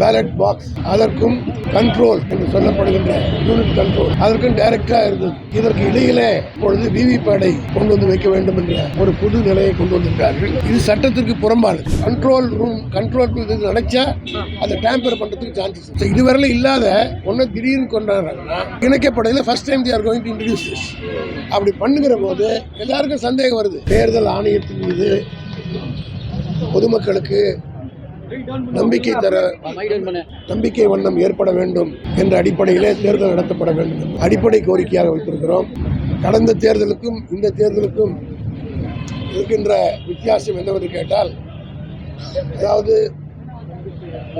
Ballot box அதற்கும் control என்று சொல்லப்படுகின்ற யூனிட் கண்ட்ரோல் அதற்கும் டைரக்டா இருந்தது இதற்கு இடையிலே இப்பொழுது விவிபேடை கொண்டு வந்து வைக்க வேண்டும் என்ற ஒரு புது நிலையை கொண்டு வந்திருக்கிறார்கள். இது சட்டத்திற்கு புறம்பானது. கண்ட்ரோல் ரூம் கண்ட்ரோல் நினைச்சா அதை டேம்பர் பண்றதுக்கு சான்சஸ் இதுவரையில இல்லாத ஒன்னும் திடீர்னு கொண்டாடுறாங்கன்னா இணைக்கப்படையில் first time they're going to introduce அப்படி பண்ணுகிற போது எல்லாருக்கும் சந்தேகம் வருது. தேர்தல் ஆணையத்தின் மீது பொதுமக்களுக்கு நம்பிக்கை தர நம்பிக்கை வண்ணம் ஏற்பட வேண்டும் என்ற அடிப்படையிலே தேர்தல் நடத்தப்பட வேண்டும் அடிப்படை கோரிக்கையாக வைத்திருக்கிறோம். கடந்த தேர்தலுக்கும் இந்த தேர்தலுக்கும் இருக்கின்ற வித்தியாசம் என்னவென்று கேட்டால் அதாவது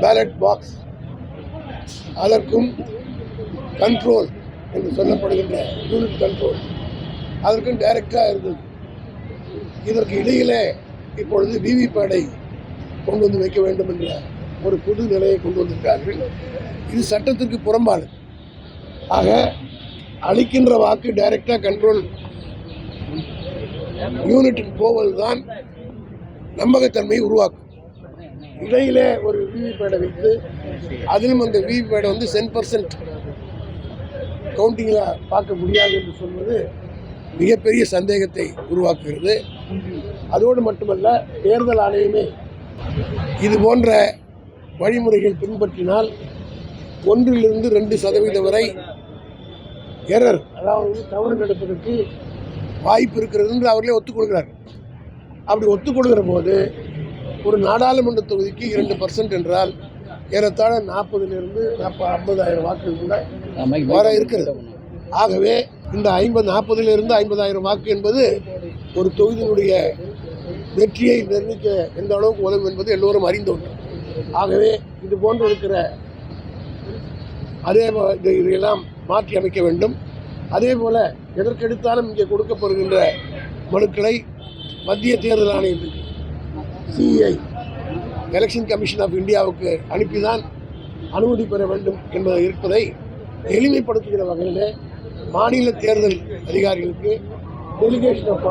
பேலட் பாக்ஸ் அதற்கும் கண்ட்ரோல் என்று சொல்லப்படுகின்ற யூனிட் கண்ட்ரோல் அதற்கும் டைரக்டாக இருந்தது இதற்கு இடையிலே இப்பொழுது விவிபேடை கொண்டு வந்து வைக்க வேண்டும் என்ற ஒரு புது நிலையை கொண்டு வந்திருக்கார்கள் இது சட்டத்திற்கு புறம்பானது. ஆக அளிக்கின்ற வாக்கு டைரக்டாக கண்ட்ரோல் யூனிட்டுக்கு போவதுதான் நம்பகத்தன்மையை உருவாக்கும். இடையிலே ஒரு விவிபேடை வைத்து அதிலும் அந்த விவிபேடை வந்து சென் பர்சன்ட் கவுண்டிங்கில் பார்க்க முடியாது என்று சொல்வது மிகப்பெரிய சந்தேகத்தை உருவாக்குகிறது. அதோடு மட்டுமல்ல தேர்தல் ஆணையமே இது போன்ற வழிமுறைகள் பின்பற்றினால் ஒன்றிலிருந்து ரெண்டு சதவீதம் வரை எரர் அதாவது தவறு நடப்பதற்கு வாய்ப்பு இருக்கிறது என்று அவர்களே ஒத்துக்கொள்கிறார் அப்படி ஒத்துக்கொள்கிற போது ஒரு நாடாளுமன்ற தொகுதிக்கு இரண்டு பர்சன்ட் என்றால் ஏறத்தாழ நாற்பதுலேருந்து நாற்பது ஐம்பதாயிரம் வாக்குகள் கூட வர இருக்கிறது. ஆகவே இந்த ஐம்பது நாற்பதுலேருந்து ஐம்பதாயிரம் வாக்கு என்பது ஒரு தொகுதியினுடைய வெற்றியை நிர்ணயிக்க எந்த அளவுக்கு உதவும் என்பது எல்லோரும் அறிந்த ஒன்று. ஆகவே இது போன்று இருக்கிற அதே இது- இதையெல்லாம் மாற்றி அமைக்க வேண்டும். அதே போல எதற்கெடுத்தாலும் இங்கே கொடுக்கப்படுகின்ற மனுக்களை மத்திய தேர்தல் ஆணையத்துக்கு சிஐ எலெக்ஷன் கமிஷன் ஆஃப் இந்தியாவுக்கு அனுப்பிதான் அனுமதி பெற வேண்டும் என்பது இருப்பதை எளிமைப்படுத்துகிற வகையில் மாநில தேர்தல் அதிகாரிகளுக்கு டெலிகேஷன் ஆஃப்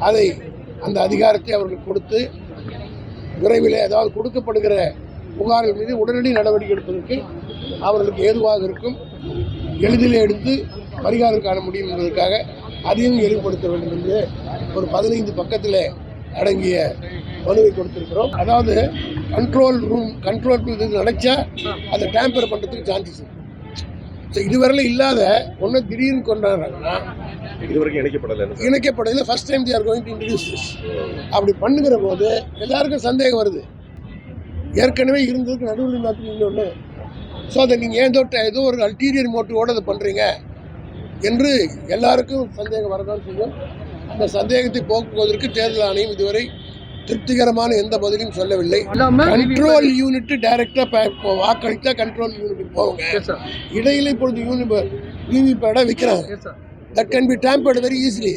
அதை அந்த அதிகாரத்தை அவர்கள் கொடுத்து விரைவில் ஏதாவது கொடுக்கப்படுகிற புகார்கள் மீது உடனடி நடவடிக்கை எடுப்பதற்கு அவர்களுக்கு ஏதுவாக இருக்கும். எளிதில் எடுத்து பரிகாரம் காண முடியும் என்பதற்காக அதையும் எளிப்படுத்த வேண்டும் என்று ஒரு பதினைந்து பக்கத்தில் அடங்கிய மனுவை கொடுத்திருக்கிறோம். அதாவது கண்ட்ரோல் ரூம் கண்ட்ரோல் ரூம் நினைச்சா அதை டேம்பர் பண்ணுறதுக்கு சான்சஸ் ஸோ இதுவரையில இல்லாத ஒன்று திடீர்னு கொண்டாடுறாங்கன்னா இதுவரைக்கும் இணைக்கப்படலை இணைக்கப்படையில் first time they're going to introduce this அப்படி பண்ணுகிற போது எல்லாருக்கும் சந்தேகம் வருது. ஏற்கனவே இருந்ததுக்கு நடுவில் எல்லாத்துக்கும் இன்னொன்று ஸோ அதை நீங்கள் ஏதோ ட- ஏதோ ஒரு அல்டீரியர் மோட்டிவோடு அதை பண்ணுறீங்க என்று எல்லாருக்கும் சந்தேகம் வரதான் செய்யும். அந்த சந்தேகத்தை போக்குவதற்கு தேர்தல் ஆணையம் இதுவரை திருப்திகரமான எந்த பதிலையும் சொல்லவில்லை. கண்ட்ரோல் யூனிட் டைரக்டா வாக்களித்தா கண்ட்ரோல் யூனிட் போவாங்க. இடையில இப்பொழுது யூனிட் விவிபேடை விற்கிறாங்க that can be tampered very easily